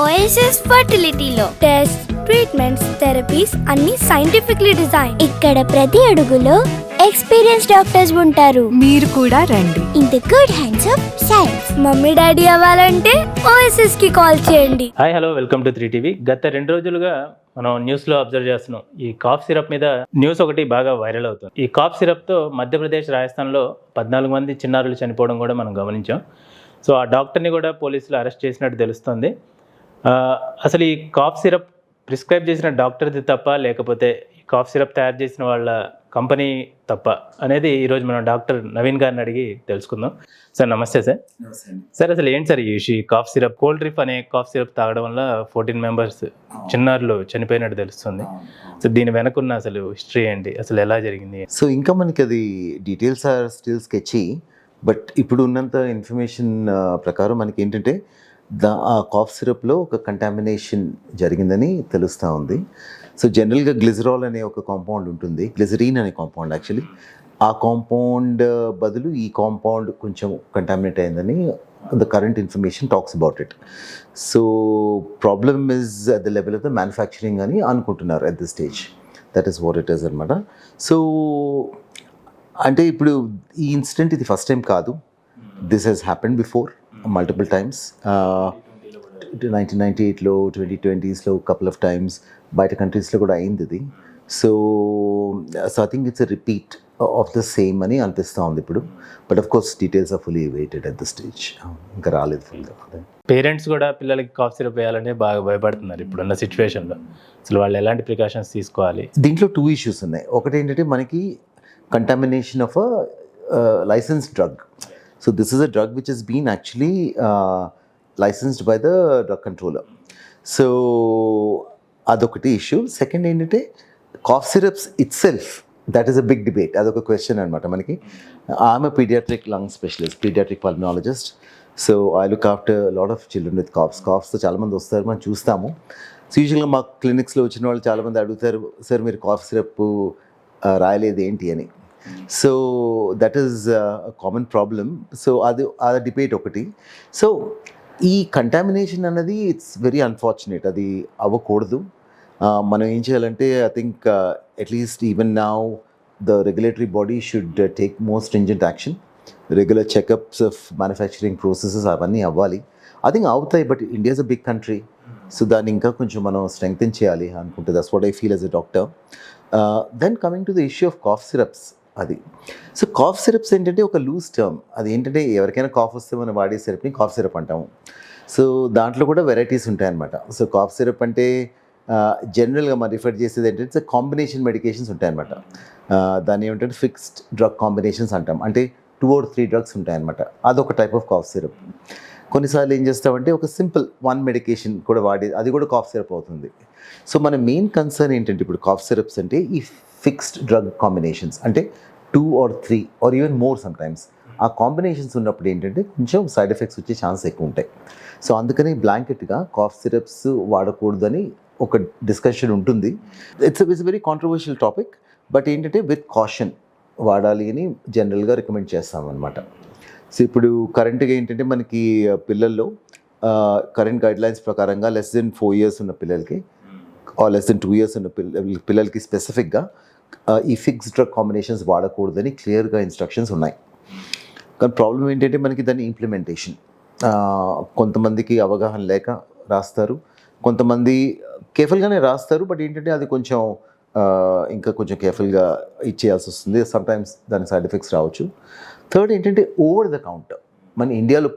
OSS ఫర్టిలిటీలో test treatments therapies అన్ని scientifically design ఇక్కడ ప్రతి అడుగులో ఎక్స్పీరియన్స్ డాక్టర్స్ ఉంటారు. మీరు కూడా రండి. In the good hands of science mummy daddy అవ్వాలంటే ఓఎస్ఎస్కి కాల్ చేయండి. Hi hello welcome to three TV గత రెండు రోజులుగా మనం న్యూస్లో అబ్జర్వ్ చేస్తున్నాం. ఈ కాఫ్ సిరప్ మీద న్యూస్ ఒకటి బాగా వైరల్ అవుతుంది. ఈ కాఫ్ సిరప్తో మధ్యప్రదేశ్ రాజస్థాన్లో పద్నాలుగు మంది చిన్నారులు చనిపోవడం కూడా మనం గమనించాం. సో ఆ డాక్టర్ని కూడా పోలీసులు అరెస్ట్ చేసినట్టు తెలుస్తుంది. అసలు ఈ కాఫ్ సిరప్ ప్రిస్క్రైబ్ చేసిన డాక్టర్ది తప్ప లేకపోతే ఈ కాఫ్ సిరప్ తయారు చేసిన వాళ్ళ కంపెనీ తప్ప అనేది ఈరోజు మనం డాక్టర్ నవీన్ గారిని అడిగి తెలుసుకుందాం. సార్ నమస్తే సార్. సార్ అసలు ఏంటి సార్ ఈ కాఫ్ సిరప్ కోల్డ్ డ్రిప్ అనే కాఫ్ సిరప్ తాగడం వల్ల ఫోర్టీన్ మెంబర్స్ చిన్నారులు చనిపోయినట్టు తెలుస్తుంది. సో దీని వెనకున్న అసలు హిస్టరీ ఏంటి? అసలు ఎలా జరిగింది? సో ఇంకా మనకి అది details are still sketchy but ఇప్పుడు ఉన్నంత ఇన్ఫర్మేషన్ ప్రకారం మనకి ఏంటంటే దా ఆ కాఫ్ సిరప్లో ఒక కంటామినేషన్ జరిగిందని తెలుస్తూ ఉంది. సో జనరల్గా గ్లిజరాల్ అనే ఒక కాంపౌండ్ ఉంటుంది. గ్లిజరీన్ అనే కాంపౌండ్ యాక్చువల్లీ ఆ కాంపౌండ్ బదులు ఈ కాంపౌండ్ కొంచెం కంటామినేట్ అయిందని the current information talks about it so problem is at the level of the manufacturing అని అనుకుంటున్నారు at the stage that is what it is అనమాట సో అంటే ఇప్పుడు ఈ ఇన్సిడెంట్ ఇది ఫస్ట్ టైం కాదు. This has happened before multiple times nineteen ninety ఎయిట్లో twenty ట్వంటీస్లో కపుల్ ఆఫ్ టైమ్స్ బయట కంట్రీస్లో కూడా అయింది ఇది so so I think it's repeat of the same అని అనిపిస్తూ ఉంది ఇప్పుడు but of course details are fully awaited at the stage ఇంకా రాలేదు ఫుల్గా పేరెంట్స్ కూడా పిల్లలకి కాఫ్ సిరప్ వేయాలంటే బాగా భయపడుతున్నారు ఇప్పుడున్న సిచ్యువేషన్లో అసలు వాళ్ళు ఎలాంటి ప్రికాషన్స్ తీసుకోవాలి? దీంట్లో టూ ఇష్యూస్ ఉన్నాయి. ఒకటి ఏంటంటే మనకి contamination of a license drug so this is drug drug has is been actually licensed by the drug controller. So అదొకటి ఇష్యూ సెకండ్ ఏంటంటే cough syrups itself that is a big debate అదొక question అనమాట మనకి. ఆమె paediatric lung specialist paediatric pulmonologist so I look after lot of children with coughs కాఫ్స్తో చాలామంది వస్తారు మనం చూస్తాము. సో యూజువల్గా మా క్లినిక్స్లో వచ్చిన వాళ్ళు చాలామంది అడుగుతారు సార్ మీరు కాఫ్ సిరప్ uh, రాయలేదు ఏంటి అని. So that is common problem so అది ఆ డిబేట్ ఒకటి. సో ఈ కంటామినేషన్ అన్నది ఇట్స్ వెరీ అన్ఫార్చునేట్ అది అవ్వకూడదు. మనం ఏం చేయాలంటే I think at least even now the regulatory body should take more stringent action regular checkups of manufacturing processes అవన్నీ అవ్వాలి. ఐ థింక్ అవుతాయి but India's a big country so దాన్ని ఇంకా కొంచెం మనం స్ట్రెంగ్తెన్ చేయాలి అనుకుంటే that's what I feel as a doctor then coming to the issue of cough syrups అది. సో కాఫ్ సిరప్స్ ఏంటంటే ఒక లూజ్ టర్మ్ అది ఏంటంటే ఎవరికైనా కాఫ్ వస్తే మనం వాడే సిరప్ని కాఫ్ సిరప్ అంటాము. సో దాంట్లో కూడా వెరైటీస్ ఉంటాయన్నమాట. సో కాఫ్ సిరప్ అంటే జనరల్గా మనం రిఫర్ చేసేది ఏంటంటే కాంబినేషన్ మెడికేషన్స్ ఉంటాయన్నమాట. దాన్ని ఏమంటే ఫిక్స్డ్ డ్రగ్ కాంబినేషన్స్ అంటాం. అంటే టూ ఆర్ త్రీ డ్రగ్స్ ఉంటాయన్నమాట. అదొక టైప్ ఆఫ్ కాఫ్ సిరప్ కొన్నిసార్లు ఏం చేస్తామంటే ఒక సింపుల్ వన్ మెడికేషన్ కూడా వాడేది అది కూడా కాఫ్ సిరప్ అవుతుంది. సో మన మెయిన్ కన్సర్న్ ఏంటంటే ఇప్పుడు కాఫ్ సిరప్స్ అంటే ఈ ఫిక్స్డ్ డ్రగ్ కాంబినేషన్స్ అంటే two or three or even more sometimes ఆ కాంబినేషన్స్ ఉన్నప్పుడు ఏంటంటే కొంచెం సైడ్ ఎఫెక్ట్స్ వచ్చే ఛాన్స్ ఎక్కువ ఉంటాయి. సో అందుకని బ్లాంకెట్గా కాఫ్ సిరప్స్ వాడకూడదని ఒక డిస్కషన్ ఉంటుంది. It's it's very controversial topic but ఏంటంటే విత్ కాషన్ వాడాలి అని జనరల్గా రికమెండ్ చేస్తాం అనమాట సో ఇప్పుడు కరెంట్గా ఏంటంటే మనకి పిల్లల్లో కరెంట్ గైడ్లైన్స్ ప్రకారంగా లెస్ దెన్ ఫోర్ ఇయర్స్ ఉన్న పిల్లలకి or less than two years ఉన్న పిల్ల పిల్లలకి స్పెసిఫిక్గా ఈ ఫిక్స్డ్ డ్రగ్ కాంబినేషన్స్ వాడకూడదని క్లియర్గా ఇన్స్ట్రక్షన్స్ ఉన్నాయి. కానీ ప్రాబ్లం ఏంటంటే మనకి దాని ఇంప్లిమెంటేషన్ కొంతమందికి అవగాహన లేక రాస్తారు. కొంతమంది కేర్ఫుల్గానే రాస్తారు బట్ ఏంటంటే అది కొంచెం ఇంకా కొంచెం కేర్ఫుల్గా ఇచ్చేయాల్సి వస్తుంది సమ్టైమ్స్ దాని సైడ్ ఎఫెక్ట్స్ రావచ్చు. థర్డ్ ఏంటంటే ఓవర్ ద కౌంటర్ మన ఇండియాలో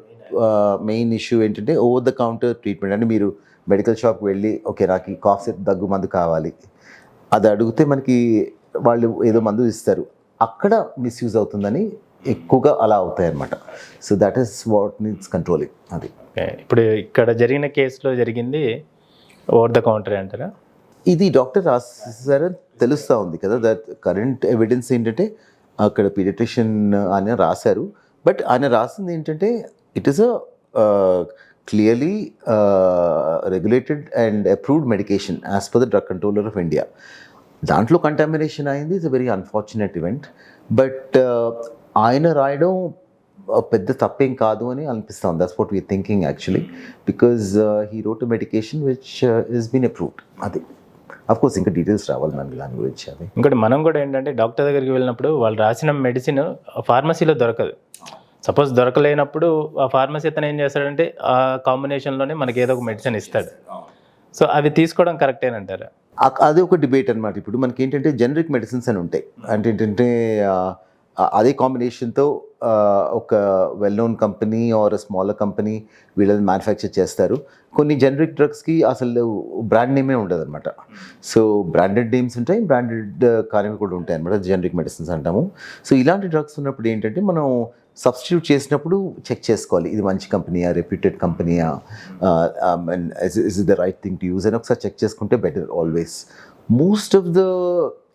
మెయిన్ ఇష్యూ ఏంటంటే ఓవర్ ద కౌంటర్ ట్రీట్మెంట్ అంటే మీరు మెడికల్ షాప్కి వెళ్ళి ఓకే నాకు ఈ కాఫ్ దగ్గు మందు కావాలి. అది అడిగితే మనకి వాళ్ళు ఏదో మందు ఇస్తారు అక్కడ మిస్యూజ్ అవుతుందని ఎక్కువగా అలా అవుతాయి అన్నమాట so that is what needs controlling అది ఇప్పుడు ఇక్కడ జరిగిన కేసులో జరిగింది ఓవర్ ద కౌంటర్ అంటారా? ఇది డాక్టర్ రాశారని తెలుస్తూ ఉంది కదా దట్ కరెంట్ ఎవిడెన్స్ ఏంటంటే అక్కడ పీడియాట్రిషియన్ ఆయన రాశారు. బట్ ఆయన రాసింది ఏంటంటే it is a clearly regulated and approved medication as per the drug controller of India దాంట్లో కంటామినేషన్ అయింది. It's a very unfortunate event but ఆయన రాయడం పెద్ద తప్పేం కాదు అని అనిపిస్తాం that's what we thinking actually because he wrote medication which is been approved అది. Of course ఇంకా డీటెయిల్స్ రావాలి మనకి దాని గురించి అది. ఇంకోటి మనం కూడా ఏంటంటే డాక్టర్ దగ్గరికి వెళ్ళినప్పుడు వాళ్ళు రాసిన మెడిసిన్ ఫార్మసీలో దొరకదు. సపోజ్ దొరకలేనప్పుడు ఆ ఫార్మసీ అతను ఏం చేస్తాడంటే ఆ కాంబినేషన్లోనే మనకి ఏదో ఒక మెడిసిన్ ఇస్తాడు. సో అవి తీసుకోవడం కరెక్టేనంటారా అది ఒక డిబేట్ అనమాట ఇప్పుడు మనకి ఏంటంటే జనరిక్ మెడిసిన్స్ అని ఉంటాయి. అంటే ఏంటంటే అదే కాంబినేషన్తో ఒక well known company or smaller company వీళ్ళని మ్యానుఫ్యాక్చర్ చేస్తారు. కొన్ని జనరిక్ డ్రగ్స్కి అసలు బ్రాండ్ నేమే ఉండదు అనమాట సో బ్రాండెడ్ నేమ్స్ ఉంటాయి బ్రాండెడ్ కానివి కూడా ఉంటాయి అనమాట జనరిక్ మెడిసిన్స్ అంటాము. సో ఇలాంటి డ్రగ్స్ ఉన్నప్పుడు ఏంటంటే మనం సబ్స్టిట్యూట్ చేసినప్పుడు చెక్ చేసుకోవాలి. ఇది మంచి కంపెనీయా reputed కంపెనీయా? And is is the right thing to use అని ఒకసారి చెక్ చేసుకుంటే better always most of the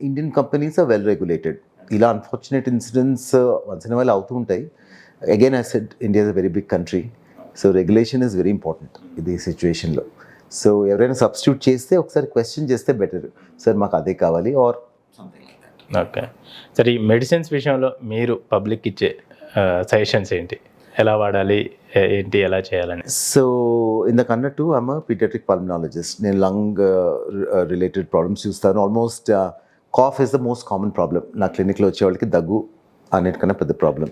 Indian companies are well regulated ఇలా unfortunate incidents once in while అవుతూ ఉంటాయి. Again I said India is a very big country so regulation is very important ఇది సిచ్యువేషన్లో so ఎవరైనా substitute చేస్తే ఒకసారి question చేస్తే better sir మాకు అదే కావాలి ఆర్ ఓకే సరే ఈ మెడిసిన్స్ విషయంలో మీరు పబ్లిక్ ఇచ్చే సజెషన్స్ ఏంటి? ఎలా వాడాలి? ఏంటి? ఎలా చేయాలని? సో ఇందాక అన్నట్టు ఐమ్ పీడియాట్రిక్ పల్మనాలజిస్ట్ నేను లంగ్ రిలేటెడ్ ప్రాబ్లమ్స్ చూస్తాను. Almost cough is the most common problem నా క్లినిక్లో వచ్చేవాళ్ళకి దగ్గు అన్నిటికన్నా పెద్ద ప్రాబ్లం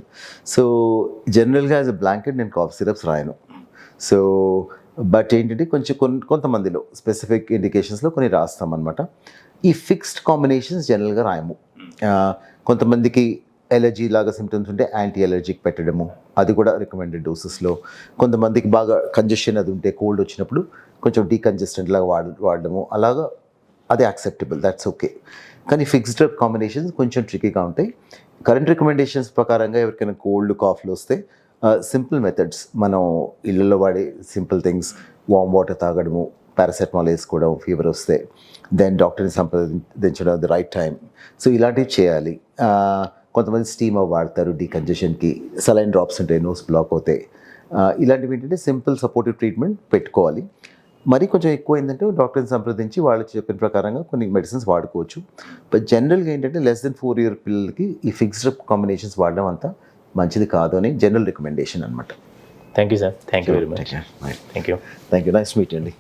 సో జనరల్గా యాజ్ అ బ్లాంకెట్ నేను కాఫ్ సిరప్స్ రాయను. సో బట్ ఏంటంటే కొంచెం కొన్ని కొంతమందిలో స్పెసిఫిక్ ఇండికేషన్స్లో కొన్ని రాస్తామన్నమాట. ఈ ఫిక్స్డ్ కాంబినేషన్స్ జనరల్గా రాయము. కొంతమందికి ఎలర్జీ లాగా సిమ్టమ్స్ ఉంటే యాంటీ ఎలర్జిక్ పెట్టడము. అది కూడా రికమెండెడ్ డోసెస్లో కొంతమందికి బాగా కంజెషన్ అది ఉంటే కోల్డ్ వచ్చినప్పుడు కొంచెం డీకంజెస్టెంట్ లాగా వాడ వాడడము. అలాగా అది యాక్సెప్టబుల్ దాట్స్ ఓకే కానీ ఫిక్స్డ్ కాంబినేషన్స్ కొంచెం ట్రికీగా ఉంటాయి. కరెంట్ రికమెండేషన్స్ ప్రకారంగా ఎవరికైనా కోల్డ్ కాఫ్లు వస్తే సింపుల్ మెథడ్స్ మనం ఇళ్ళల్లో వాడే సింపుల్ థింగ్స్ వామ్ వాటర్ తాగడము పారాసెటమాల్ వేసుకోవడం ఫీవర్ వస్తే దెన్ డాక్టర్ని సంప్రదించడం ది రైట్ టైం సో ఇలాంటివి చేయాలి. కొంతమంది స్టీమ్ వాడతారు డీకంజెషన్కి సలైన్ డ్రాప్స్ ఉంటాయి నోస్ బ్లాక్ అవుతాయి ఇలాంటివి ఏంటంటే సింపుల్ సపోర్టివ్ ట్రీట్మెంట్ పెట్టుకోవాలి. మరి కొంచెం ఎక్కువ ఏంటంటే డాక్టర్ని సంప్రదించి వాళ్ళు చెప్పిన ప్రకారంగా కొన్ని మెడిసిన్స్ వాడుకోవచ్చు. బట్ జనరల్గా ఏంటంటే లెస్ దెన్ ఫోర్ ఇయర్ పిల్లలకి ఈ ఫిక్స్డ్ కాంబినేషన్స్ వాడడం అంతా మంచిది కాదు అని జనరల్ రికమెండేషన్ అనమాట thank you sir thank you very much thank you thank you nice meet అండి